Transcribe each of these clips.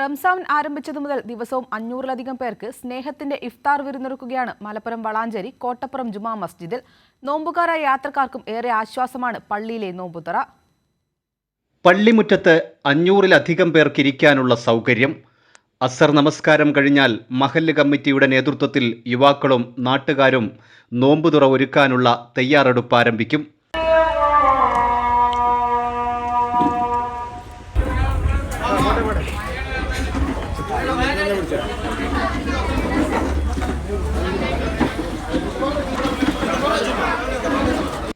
റംസാൻ ആരംഭിച്ചതു മുതൽ ദിവസവും അഞ്ഞൂറിലധികം പേർക്ക് സ്നേഹത്തിന്റെ ഇഫ്താർ വിരുന്നൊരുക്കുകയാണ് മലപ്പുറം വളാഞ്ചേരി കോട്ടപ്പുറം ജുമാ മസ്ജിദിൽ. നോമ്പുകാരായ യാത്രക്കാർക്കും ഏറെ ആശ്വാസമാണ് പള്ളിയിലെ നോമ്പുതറ. പള്ളിമുറ്റത്ത് അഞ്ഞൂറിലധികം പേർക്കിരിക്കാനുള്ള സൗകര്യം. അസർ നമസ്കാരം കഴിഞ്ഞാൽ മഹല്ല് കമ്മിറ്റിയുടെ നേതൃത്വത്തിൽ യുവാക്കളും നാട്ടുകാരും നോമ്പുതുറ ഒരുക്കാനുള്ള തയ്യാറെടുപ്പ് ആരംഭിക്കും.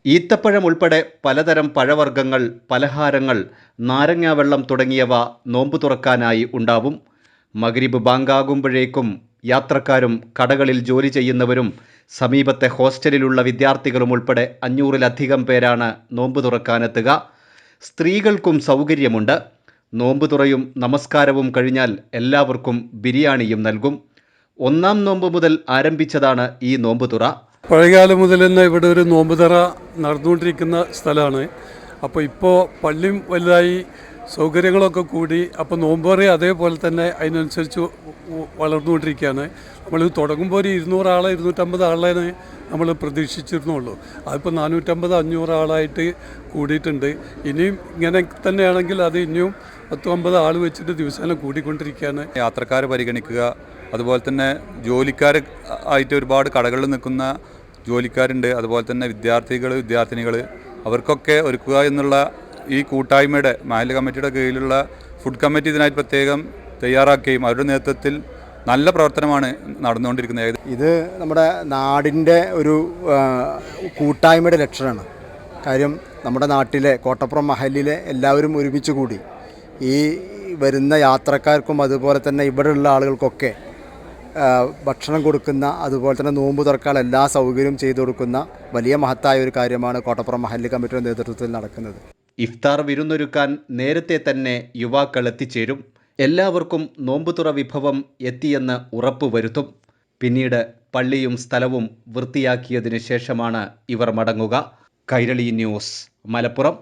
ഈത്തപ്പഴം ഉൾപ്പെടെ പലതരം പഴവർഗങ്ങൾ പലഹാരങ്ങൾ നാരങ്ങാവെള്ളം തുടങ്ങിയവ നോമ്പു തുറക്കാനായി ഉണ്ടാവും. മഗ്രിബ് ബാങ്കാകുമ്പോഴേക്കും യാത്രക്കാരും കടകളിൽ ജോലി ചെയ്യുന്നവരും സമീപത്തെ ഹോസ്റ്റലിലുള്ള വിദ്യാർത്ഥികളും ഉൾപ്പെടെ അഞ്ഞൂറിലധികം പേരാണ് നോമ്പ് തുറക്കാനെത്തുക. സ്ത്രീകൾക്കും സൗകര്യമുണ്ട്. നോമ്പ് തുറയും നമസ്കാരവും കഴിഞ്ഞാൽ എല്ലാവർക്കും ബിരിയാണിയും നൽകും. ഒന്നാം നോമ്പ് മുതൽ ആരംഭിച്ചതാണ് ഈ നോമ്പ് തുറ. പഴയകാലം മുതൽ തന്നെ ഇവിടെ ഒരു നോമ്പുതറ നടന്നുകൊണ്ടിരിക്കുന്ന സ്ഥലമാണ്. അപ്പോൾ ഇപ്പോൾ പള്ളിയും വലുതായി സൗകര്യങ്ങളൊക്കെ കൂടി അപ്പോൾ നോമ്പുറ അതേപോലെ തന്നെ അതിനനുസരിച്ച് വളർന്നുകൊണ്ടിരിക്കുകയാണ്. നമ്മൾ തുടങ്ങുമ്പോൾ ഒരു ഇരുന്നൂറ് ആളെ ഇരുന്നൂറ്റമ്പത് ആളെ നമ്മൾ പ്രതീക്ഷിച്ചിരുന്നുള്ളൂ. അതിപ്പോൾ നാനൂറ്റമ്പത് അഞ്ഞൂറ് ആളായിട്ട് കൂടിയിട്ടുണ്ട്. ഇനിയും ഇങ്ങനെ തന്നെയാണെങ്കിൽ അത് ഇനിയും പത്ത് അമ്പത് ആൾ വെച്ചിട്ട് ദിവസേന കൂടിക്കൊണ്ടിരിക്കുകയാണ്. യാത്രക്കാർ പരിഗണിക്കുക അതുപോലെ തന്നെ ജോലിക്കാർ ആയിട്ട് ഒരുപാട് കടകളിൽ നിൽക്കുന്ന ജോലിക്കാരുണ്ട്. അതുപോലെ തന്നെ വിദ്യാർത്ഥികൾ വിദ്യാർത്ഥിനികൾ അവർക്കൊക്കെ ഒരുക്കുക എന്നുള്ള ഈ കൂട്ടായ്മയുടെ മാലിന്യ കമ്മിറ്റിയുടെ കീഴിലുള്ള ഫുഡ് കമ്മിറ്റി ഇതിനായിട്ട് പ്രത്യേകം തയ്യാറാക്കുകയും അവരുടെ നേതൃത്വത്തിൽ നല്ല പ്രവർത്തനമാണ് നടന്നുകൊണ്ടിരിക്കുന്നത്. ഇത് നമ്മുടെ നാടിന്റെ ഒരു കൂട്ടായ്മയുടെ ലക്ഷണമാണ്. കാര്യം നമ്മുടെ നാട്ടിലെ കോട്ടപ്പുറം മഹലിലെ എല്ലാവരും ഒരുമിച്ച് കൂടി ഈ വരുന്ന യാത്രക്കാർക്കും അതുപോലെ തന്നെ ഇവിടെയുള്ള ആളുകൾക്കൊക്കെ ഭക്ഷണം കൊടുക്കുന്ന അതുപോലെ തന്നെ നോമ്പ് തുറക്കാനുള്ള എല്ലാ സൗകര്യവും ചെയ്തു കൊടുക്കുന്ന വലിയ മഹത്തായ ഒരു കാര്യമാണ് കോട്ടപ്പുറം മഹല്ല് കമ്മിറ്റിയുടെ നേതൃത്വത്തിൽ നടക്കുന്നത്. ഇഫ്താർ വിരുന്നൊരുക്കാൻ നേരത്തെ തന്നെ യുവാക്കൾ എത്തിച്ചേരും. എല്ലാവർക്കും നോമ്പുതുറ വിഭവം എത്തിയെന്ന് ഉറപ്പുവരുത്തും പിന്നീട് പള്ളിയും സ്ഥലവും വൃത്തിയാക്കിയതിനു ശേഷമാണ് ഇവർ മടങ്ങുക. കൈരളി ന്യൂസ് മലപ്പുറം.